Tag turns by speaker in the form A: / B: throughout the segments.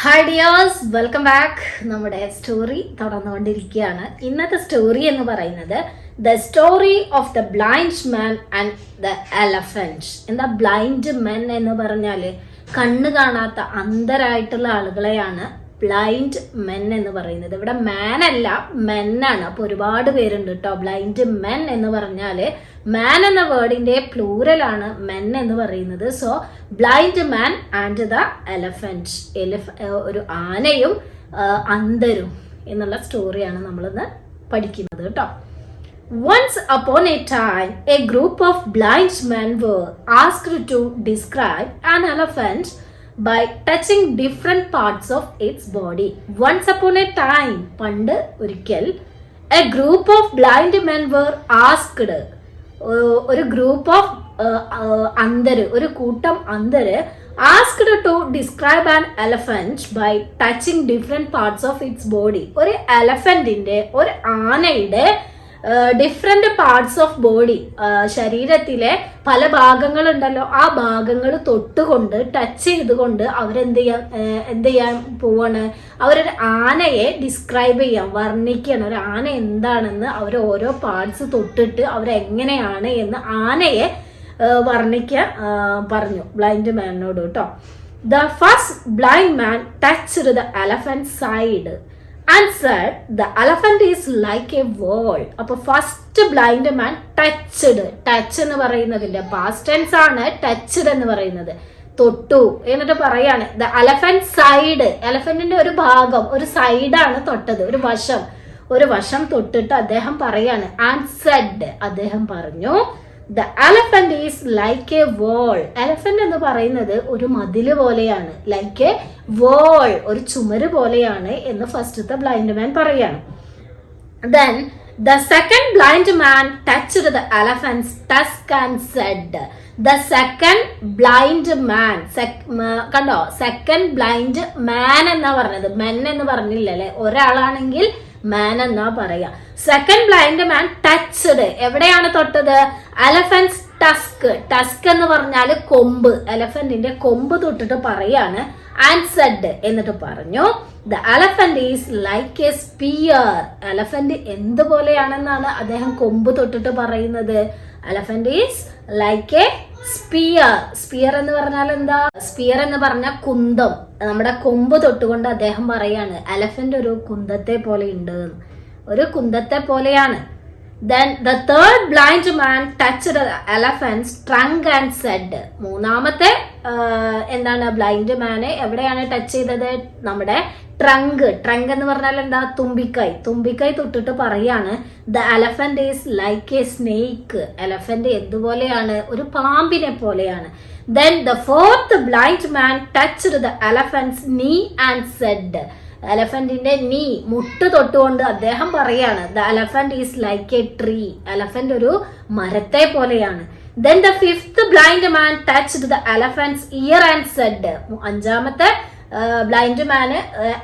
A: Hi dears welcome back നമ്മുടെ story തുടർന്നുകൊണ്ടിരിക്കുകയാണ് ഇന്നത്തെ സ്റ്റോറി എന്ന് പറയുന്നത് the story of the blind man and the elephant എന്താ ബ്ലൈൻഡ് മെൻ എന്ന് പറഞ്ഞാൽ കണ്ണ് കാണാത്ത അന്ധരായിട്ടുള്ള ആളുകളെയാണ് ബ്ലൈൻഡ് മെൻ എന്ന് പറയുന്നത്. ഇവിടെ മാൻ അല്ല മെൻ ആണ്. അപ്പൊ ഒരുപാട് പേരുണ്ട് കേട്ടോ ബ്ലൈൻഡ് മെൻ എന്ന് പറഞ്ഞാൽ മാൻ എന്ന വേർഡിന്റെ പ്ലൂറൽ ആണ് മെൻ എന്ന് പറയുന്നത്. So blind man and the elephant എലിഫ ഒരു ആനയും അന്തരും എന്നുള്ള സ്റ്റോറിയാണ് നമ്മളിന്ന് പഠിക്കുന്നത് കേട്ടോ once upon a time a group of blind men were asked to describe an elephant by touching different parts of its body once upon a time പണ്ട് ഒരിക്കൽ a group of blind men were asked ഒരു group of അന്തര് ഒരു കൂട്ടം അന്തര് asked to describe an elephant by touching different parts of its body ഒരു എലഫന്റിന്റെ ഒരു ആനയുടെ ഡിഫറെന്റ് പാർട്സ് ഓഫ് ബോഡി ശരീരത്തിലെ പല ഭാഗങ്ങളുണ്ടല്ലോ ആ ഭാഗങ്ങൾ തൊട്ടുകൊണ്ട് ടച്ച് ചെയ്തുകൊണ്ട് അവരെന്ത് ചെയ്യാൻ എന്ത് ചെയ്യാൻ പോവാണ്. അവരൊരു ആനയെ ഡിസ്ക്രൈബ് ചെയ്യാം വർണിക്കുകയാണ് ഒരു ആന എന്താണെന്ന് അവർ ഓരോ പാർട്സ് തൊട്ടിട്ട് അവരെങ്ങനെയാണ് എന്ന് ആനയെ വർണിക്കാൻ പറഞ്ഞു. ബ്ലൈൻഡ് മാനോട് കേട്ടോ the first blind man touch the elephant side and the the is like a wall അപ്പൊ first blind man touched touch എന്ന് പറയുന്നതിന്റെ പാസ്റ്റ് ടെൻസ് ആണ് ടച്ച്ഡ് എന്ന് പറയുന്നത്. തൊട്ടു എന്നിട്ട് പറയാണ് ദ എലഫന്റ് സൈഡ് എലഫന്റിന്റെ ഒരു ഭാഗം ഒരു സൈഡാണ് തൊട്ടത് ഒരു വശം. ഒരു വശം തൊട്ടിട്ട് അദ്ദേഹം പറയാണ് ആൻഡ് സെഡ് അദ്ദേഹം പറഞ്ഞു the elephant is like a wall elephant എന്ന് പറയുന്നത് ഒരു മതിൽ പോലെയാണ്. ലൈക്ക് എ വോൾ ഒരു ചുമര് പോലെയാണ് എന്ന് ഫസ്റ്റത്തെ ബ്ലൈൻഡ് മാൻ പറയാണ്. Then the second blind man touched the elephant's tusk and said the second blind man കണ്ടോ? സെക്കൻഡ് ബ്ലൈൻഡ് മാൻ എന്നാ പറഞ്ഞത്. മെൻ എന്ന് പറഞ്ഞില്ല അല്ലെ ഒരാളാണെങ്കിൽ മാൻ എന്നാ പറയാ. സെക്കൻഡ് ബ്ലൈൻഡ് മാൻ ടച്ച്ഡ് എവിടെയാണ് തൊട്ടത്? എലഫൻസ് ടസ്ക് ടസ്ക് എന്ന് പറഞ്ഞാൽ കൊമ്പ്. എലഫന്റിന്റെ കൊമ്പ് തൊട്ടിട്ട് പറയാണ് ആൻഡ് സെഡ് എന്നിട്ട് പറഞ്ഞു. The elephant is like a spear elephant എന്തുപോലെയാണെന്നാണ് അദ്ദേഹം കൊമ്പ് തൊട്ടിട്ട് പറയുന്നത്? Elephant is like a spear. Spear എന്ന് പറഞ്ഞാൽ എന്താ? സ്പിയർ എന്ന് പറഞ്ഞാൽ കുന്തം. നമ്മുടെ കൊമ്പ് തൊട്ടുകൊണ്ട് അദ്ദേഹം പറയാണ് എലഫന്റ് ഒരു കുന്തത്തെ പോലെ ഉണ്ട്. ഒരു കുന്തത്തെ പോലെയാണ്. Then third blind man touched the elephant's trunk and said, മൂന്നാമത്തെ എന്താണ് ബ്ലൈൻഡ് മാനെ എവിടെയാണ് ടച്ച് ചെയ്തത്? നമ്മുടെ ട്രങ്ക് ട്രങ്ക് എന്ന് പറഞ്ഞാൽ എന്താ? തുമ്പിക്കൈ. തുമ്പിക്കൈ തൊട്ടിട്ട് പറയാണ് the elephant is like a snake elephant എന്തുപോലെയാണ്? ഒരു പാമ്പിനെ പോലെയാണ്. Then the fourth blind man touch the elephant's knee and said എലഫന്റിന്റെ knee മുട്ട് തൊട്ടുകൊണ്ട് അദ്ദേഹം പറയാണ് the elephant is like a tree elephant ഒരു മരത്തെ പോലെയാണ്. Then the fifth blind man touch the elephant's ear and said അഞ്ചാമത്തെ ബ്ലൈൻഡ് മാന്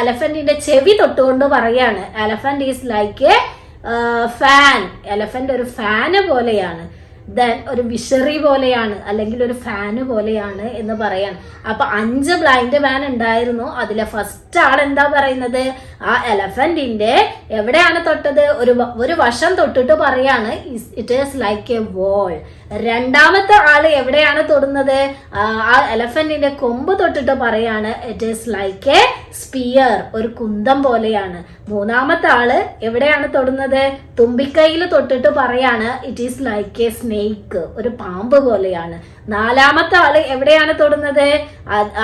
A: എലഫന്റിന്റെ ചെവി തൊട്ടുകൊണ്ട് പറയാണ് elephant is like a fan elephant ഒരു ഫാന് പോലെയാണ്. ദെൻ ഒരു വിഷറി പോലെയാണ് അല്ലെങ്കിൽ ഒരു ഫാന് പോലെയാണ് എന്ന് പറയാൻ. അപ്പൊ അഞ്ച് ബ്ലൈൻഡ് മാൻ ഉണ്ടായിരുന്നു? അതിലെ ഫസ്റ്റ് ആൾ എന്താ പറയുന്നത്? ആ എലഫന്റിന്റെ എവിടെയാണ് തൊട്ടത്? ഒരു ഒരു വശം തൊട്ടിട്ട് പറയാണ് it is like a wall രണ്ടാമത്തെ ആൾ എവിടെയാണ് തൊടുന്നത്? ആ എലഫന്റിന്റെ കൊമ്പ് തൊട്ടിട്ട് പറയാണ് it is like a spear ഒരു കുന്തം പോലെയാണ്. മൂന്നാമത്തെ ആൾ എവിടെയാണ് തൊടുന്നത്? തുമ്പിക്കൈയിൽ തൊട്ടിട്ട് പറയാണ് it is like a snake ഒരു പാമ്പ് പോലെയാണ്. നാലാമത്തെ ആൾ എവിടെയാണ് തൊടുന്നത്?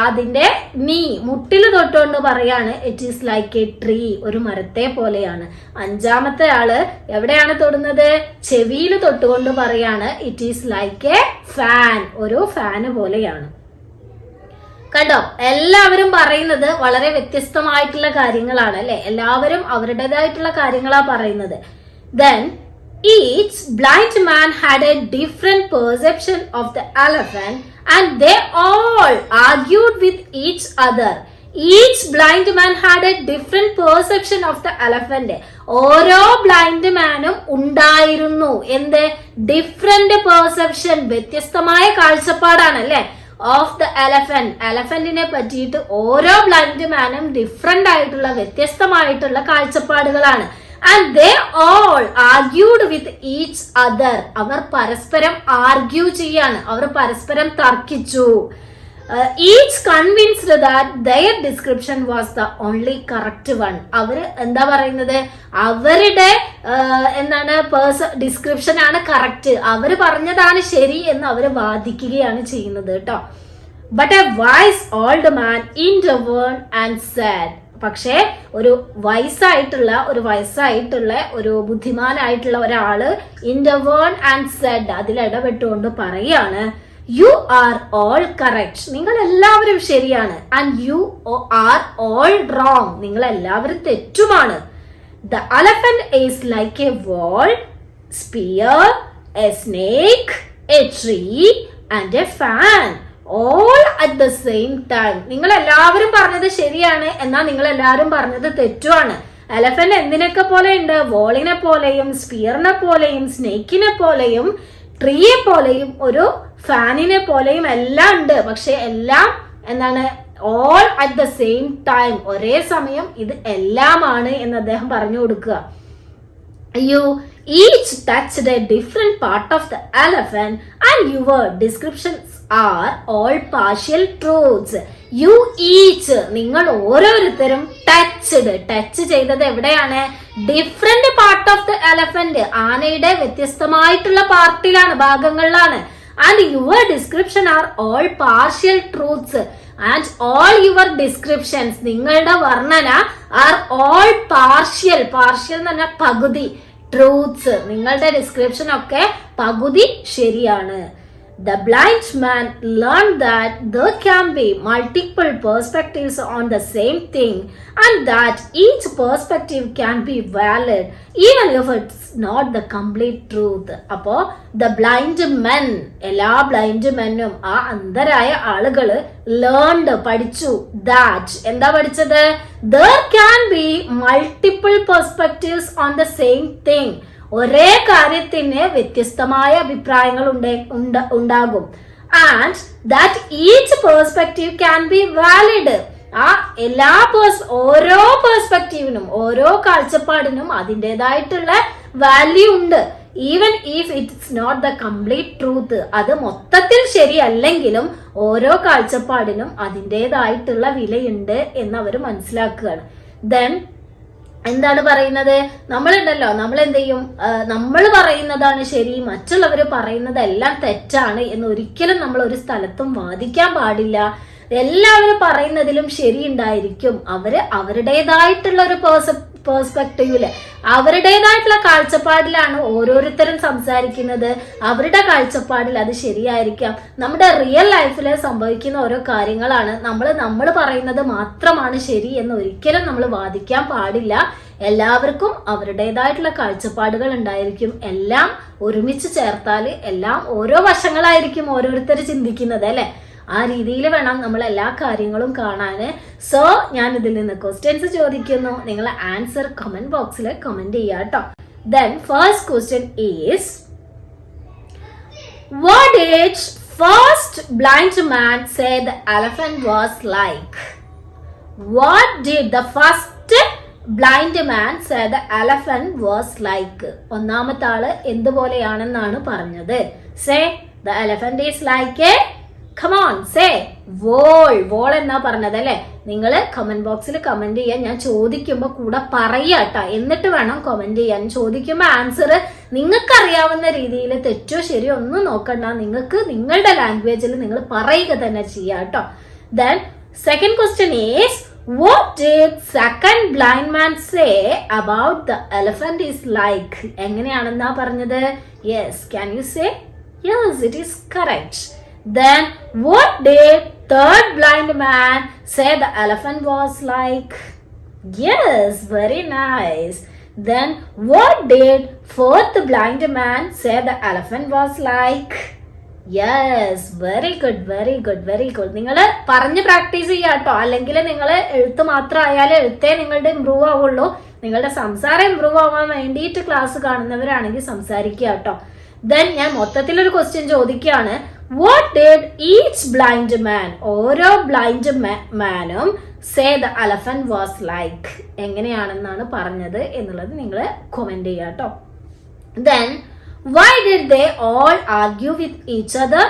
A: അതിന്റെ നീ മുട്ടിൽ തൊട്ടുകൊണ്ട് പറയാണ് it is like a tree ഒരു മരത്തെ പോലെയാണ്. അഞ്ചാമത്തെ ആൾ എവിടെയാണ് തൊടുന്നത്? ചെവിയിൽ തൊട്ടുകൊണ്ട് പറയാണ് it is like a fan ഒരു ഫാന് പോലെയാണ്. കണ്ടോ? എല്ലാവരും പറയുന്നത് വളരെ വ്യത്യസ്തമായിട്ടുള്ള കാര്യങ്ങളാണ് അല്ലെ? എല്ലാവരും അവരുടേതായിട്ടുള്ള കാര്യങ്ങളാ പറയുന്നത്. Then each blind man had a different perception of the elephant and they all argued with each other. Each blind man had a different perception of the elephant ഓരോ ബ്ലൈൻഡ് മാനും ഉണ്ടായിരുന്നു. എന്ത്? ഡിഫറെന്റ് പെർസെപ്ഷൻ വ്യത്യസ്തമായ കാഴ്ചപ്പാടാണ് അല്ലെ of the elephant എലഫന്റിനെ പറ്റിയിട്ട് ഓരോ blind മാനും different ആയിട്ടുള്ള വ്യത്യസ്തമായിട്ടുള്ള കാഴ്ചപ്പാടുകളാണ്. And they all argued with each other അവർ പരസ്പരം ആർഗ്യൂ ചെയ്യാണ്. അവർ പരസ്പരം തർക്കിച്ചു. Each convinced that their description was the only correct one അവർ എന്താ പറയുന്നത്? അവരുടെ uh, എന്താണ് പേഴ്സ ഡിസ്ക്രിപ്ഷൻ ആണ് കറക്റ്റ് അവർ പറഞ്ഞതാണ് ശരി എന്ന് അവർ വാദിക്കുകയാണ് ചെയ്യുന്നത് കേട്ടോ. But a wise old man in D and said പക്ഷേ ഒരു വയസ്സായിട്ടുള്ള ഒരു വയസ്സായിട്ടുള്ള ഒരു ബുദ്ധിമാനായിട്ടുള്ള ഒരാൾ ഇൻ വേൺ ആൻഡ് സെഡ് അതിൽ ഇടപെട്ടുകൊണ്ട് പറയാണ് യു ആർ ഓൾ കറക്റ്റ് നിങ്ങൾ എല്ലാവരും ശരിയാണ്. And you are all wrong നിങ്ങൾ എല്ലാവരും തെറ്റുമാണ്. The elephant is like a wall spear a snake a tree and a fan all at the same time നിങ്ങൾ എല്ലാവരും പറഞ്ഞത് ശരിയാണ് എന്നാൽ നിങ്ങൾ എല്ലാവരും പറഞ്ഞത് തെറ്റുമാണ് എലഫന്റ് എന്തിനൊക്കെ പോലെ ഉണ്ട് വോളിനെ പോലെയും സ്പിയറിനെ പോലെയും സ്നേക്കിനെ പോലെയും ട്രീയെ പോലെയും ഒരു ഫാനിനെ പോലെയും എല്ലാം ഉണ്ട്. പക്ഷെ എല്ലാം എന്താണ്? All at the same time ഒരേ സമയം ഇത് എല്ലാമാണ് എന്ന് അദ്ദേഹം പറഞ്ഞു കൊടുക്കുക. You each touched a different part of the elephant and your descriptions are all partial truths. You each നിങ്ങൾ ഓരോരുത്തരും ടച്ച്ഡ് ടച്ച് ചെയ്തത് എവിടെയാണ്? Different part of the elephant ആനയുടെ വ്യത്യസ്തമായിട്ടുള്ള പാർട്ടിലാണ് ഭാഗങ്ങളിലാണ്. And your description are all partial truths and all your descriptions നിങ്ങളുടെ വർണന ആർ ഓൾ പാർഷ്യൽ പാർഷ്യൽ എന്ന് പറഞ്ഞാൽ പകുതി. ട്രൂത്ത്സ് നിങ്ങളുടെ ഡിസ്ക്രിപ്ഷൻ ഒക്കെ പകുതി ശരിയാണ്. The blind man learn that there can be multiple perspectives on the same thing and that each perspective can be valid even if it's not the complete truth അപ്പോ the blind men എല്ലാ blind മെന്നും ആ അന്ധരായ ആളുകൾ learned പഠിച്ചു. That എന്താ പഠിച്ചത്? There can be multiple perspectives on the same thing ഒരേ കാര്യത്തിന് വ്യത്യസ്തമായ അഭിപ്രായങ്ങൾ ഉണ്ട് ഉണ്ട- ഉണ്ടാകും. And that each perspective can be valid ആ എല്ലാ പേഴ്സ് ഓരോ പേഴ്സ്പെക്റ്റീവിനും ഓരോ കാഴ്ചപ്പാടിനും അതിന്റെതായിട്ടുള്ള വാല്യൂ ഉണ്ട്. Even if it's not the complete truth അത് മൊത്തത്തിൽ ശരിയല്ലെങ്കിലും ഓരോ കാഴ്ചപ്പാടിനും അതിന്റെതായിട്ടുള്ള വിലയുണ്ട് എന്ന് അവർ മനസ്സിലാക്കുകയാണ്. ദെൻ എന്താണ് പറയുന്നത്? നമ്മളുണ്ടല്ലോ. നമ്മൾ എന്ത് ചെയ്യും നമ്മൾ പറയുന്നതാണ് ശരി മറ്റുള്ളവർ പറയുന്നതെല്ലാം തെറ്റാണ് എന്ന് ഒരിക്കലും നമ്മൾ ഒരു സ്ഥലത്തും വാദിക്കാൻ പാടില്ല. എല്ലാവരും പറയുന്നതിലും ശരി ഉണ്ടായിരിക്കും അവർ അവരുടേതായിട്ടുള്ള ഒരു പേഴ്സ പേഴ്സ്പെക്റ്റീവിൽ അവരുടേതായിട്ടുള്ള കാഴ്ചപ്പാടിലാണ് ഓരോരുത്തരും സംസാരിക്കുന്നത്. അവരുടെ കാഴ്ചപ്പാടിൽ അത് ശരിയായിരിക്കാം. നമ്മുടെ റിയൽ ലൈഫിൽ സംഭവിക്കുന്ന ഓരോ കാര്യങ്ങളാണ്. നമ്മൾ നമ്മൾ പറയുന്നത് മാത്രമാണ് ശരി എന്ന് ഒരിക്കലും നമ്മൾ വാദിക്കാൻ പാടില്ല. എല്ലാവർക്കും അവരുടേതായിട്ടുള്ള കാഴ്ചപ്പാടുകൾ ഉണ്ടായിരിക്കും. എല്ലാം ഒരുമിച്ച് ചേർത്താൽ എല്ലാം ഓരോ വശങ്ങളായിരിക്കും ഓരോരുത്തർ ചിന്തിക്കുന്നത് അല്ലെ? ആ രീതിയിൽ വേണം നമ്മൾ എല്ലാ കാര്യങ്ങളും കാണാൻ സോ ഞാൻ ഇതിൽ നിന്ന് ക്വസ്റ്റ്യൻസ് ചോദിക്കുന്നു. നിങ്ങൾ ആൻസർ കമന്റ് ബോക്സിൽ കമന്റ് ചെയ്യുക കേട്ടോ then first question is what age first blind man say the elephant was like What did the first blind man say the elephant was like? ഒന്നാമത്തെ ആൾ എന്തുപോലെയാണെന്നാണ് പറഞ്ഞത്. Say the elephant is like a come on say wall wall എന്നാ പറഞ്ഞത് അല്ലെ നിങ്ങൾ comment ബോക്സിൽ comment ചെയ്യാൻ ഞാൻ ചോദിക്കുമ്പോൾ കൂടെ പറയാട്ടോ എന്നിട്ട് വേണം കമന്റ് ചെയ്യാൻ. ചോദിക്കുമ്പോൾ ആൻസർ നിങ്ങൾക്ക് അറിയാവുന്ന രീതിയിൽ തെറ്റോ ശരിയോ ഒന്നും നോക്കണ്ട. നിങ്ങൾക്ക് നിങ്ങളുടെ ലാംഗ്വേജിൽ നിങ്ങൾ പറയുക തന്നെ ചെയ്യാം കേട്ടോ then second question is what second blind man say about the elephant is like എങ്ങനെയാണെന്നാ പറഞ്ഞത്? Yes can you say yes it is correct Then what did third blind man say the elephant was like? Yes, very nice. Then what did fourth blind man say the elephant was like? Yes very good very good very good നിങ്ങൾ പറഞ്ഞ് practice ചെയ്യുക കേട്ടോ അല്ലെങ്കിൽ നിങ്ങൾ എഴുത്ത് മാത്രം എഴുത്തേ നിങ്ങളുടെ improve ആവുള്ളൂ നിങ്ങളുടെ സംസാരം ഇമ്പ്രൂവ് ആവാൻ വേണ്ടിയിട്ട് ക്ലാസ് കാണുന്നവരാണെങ്കിൽ സംസാരിക്കുക കേട്ടോ ദെൻ ഞാൻ മൊത്തത്തിലൊരു ക്വസ്റ്റ്യൻ ചോദിക്കുകയാണ് what did each blind man ഓരോ blind മാനും say the elephant was like എങ്ങനെയാണെന്നാണ് പറഞ്ഞത് എന്നുള്ളത് നിങ്ങൾ കൊമെന്റ് ചെയ്യുക കേട്ടോ. Then why did they all argue with each other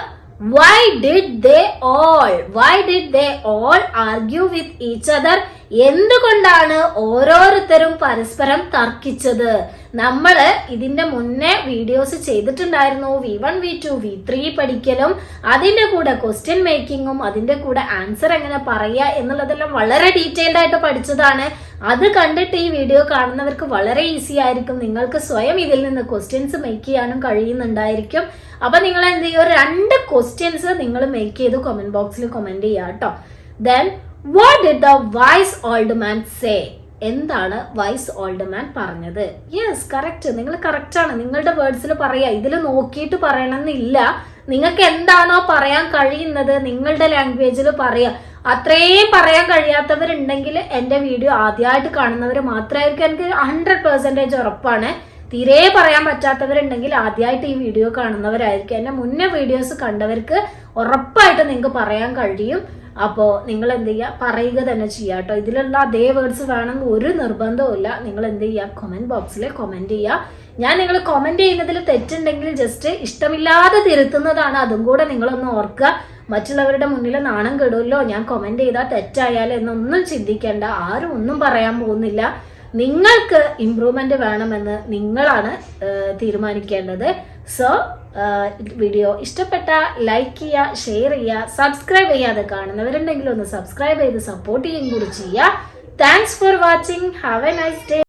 A: why did they all why did they all argue with each other എന്തുകൊണ്ടാണ് ഓരോരുത്തരും പരസ്പരം തർക്കിച്ചത്? നമ്മൾ ഇതിന്റെ മുന്നേ വീഡിയോസ് ചെയ്തിട്ടുണ്ടായിരുന്നു. V one V two V three പഠിക്കലും അതിന്റെ കൂടെ ക്വസ്റ്റ്യൻ മേക്കിങ്ങും അതിന്റെ കൂടെ ആൻസർ എങ്ങനെ പറയുക എന്നുള്ളതെല്ലാം വളരെ ഡീറ്റെയിൽഡ് ആയിട്ട് പഠിച്ചതാണ്. അത് കണ്ടിട്ട് ഈ വീഡിയോ കാണുന്നവർക്ക് വളരെ ഈസി ആയിരിക്കും. നിങ്ങൾക്ക് സ്വയം ഇതിൽ നിന്ന് ക്വസ്റ്റ്യൻസ് മേക്ക് ചെയ്യാനും കഴിയുന്നുണ്ടായിരിക്കും. അപ്പൊ നിങ്ങൾ എന്ത് ചെയ്യുക? രണ്ട് ക്വസ്റ്റ്യൻസ് നിങ്ങൾ മേക്ക് ചെയ്ത് കമന്റ് ബോക്സിൽ കമന്റ് ചെയ്യുക കേട്ടോ. Then what did the wise old man say എന്താണ് വൈസ് ഓൾഡ്മാൻ പറഞ്ഞത്? യെസ് കറക്റ്റ് നിങ്ങൾ കറക്റ്റ് ആണ്. നിങ്ങളുടെ വേർഡ്സിൽ പറയാ. ഇതിൽ നോക്കിയിട്ട് പറയണമെന്നില്ല. നിങ്ങൾക്ക് എന്താണോ പറയാൻ കഴിയുന്നത് നിങ്ങളുടെ ലാംഗ്വേജിൽ പറയാ. അത്രയും പറയാൻ കഴിയാത്തവരുണ്ടെങ്കിൽ എന്റെ വീഡിയോ ആദ്യമായിട്ട് കാണുന്നവർ മാത്രമായിരിക്കും. എനിക്ക് ഹൺഡ്രഡ് പെർസെന്റേജ് ഉറപ്പാണ്. തീരെ പറയാൻ പറ്റാത്തവരുണ്ടെങ്കിൽ ആദ്യമായിട്ട് ഈ വീഡിയോ കാണുന്നവരായിരിക്കും. എന്റെ മുന്നേ വീഡിയോസ് കണ്ടവർക്ക് ഉറപ്പായിട്ട് നിങ്ങൾക്ക് പറയാൻ കഴിയും. അപ്പോൾ നിങ്ങൾ എന്ത് ചെയ്യുക പറയുക തന്നെ ചെയ്യുക കേട്ടോ. ഇതിലുള്ള അതേ വേർഡ്സ് വേണമെങ്കിൽ ഒരു നിർബന്ധവുമില്ല നിങ്ങൾ എന്ത് ചെയ്യുക കൊമന്റ് ബോക്സിൽ കൊമന്റ് ചെയ്യുക ഞാൻ നിങ്ങൾ കൊമന്റ് ചെയ്യുന്നതിൽ തെറ്റുണ്ടെങ്കിൽ ജസ്റ്റ് ഇഷ്ടമില്ലാതെ തിരുത്തുന്നതാണ്. അതും കൂടെ നിങ്ങളൊന്ന് ഓർക്കുക. മറ്റുള്ളവരുടെ മുന്നിൽ നാണം കെടുമല്ലോ ഞാൻ കൊമന്റ് ചെയ്താൽ തെറ്റായാലും എന്നൊന്നും ചിന്തിക്കേണ്ട. ആരും ഒന്നും പറയാൻ പോകുന്നില്ല. നിങ്ങൾക്ക് ഇമ്പ്രൂവ്മെന്റ് വേണമെന്ന് നിങ്ങളാണ് തീരുമാനിക്കേണ്ടത്. സോ വീഡിയോ ഇഷ്ടപ്പെട്ട ലൈക്ക് ചെയ്യുക ഷെയർ ചെയ്യുക സബ്സ്ക്രൈബ് ചെയ്യാതെ കാണുന്നവരുണ്ടെങ്കിൽ ഒന്ന് സബ്സ്ക്രൈബ് ചെയ്ത് സപ്പോർട്ട് ചെയ്യുകയും കൂടി ചെയ്യുക. Thanks for watching have a nice day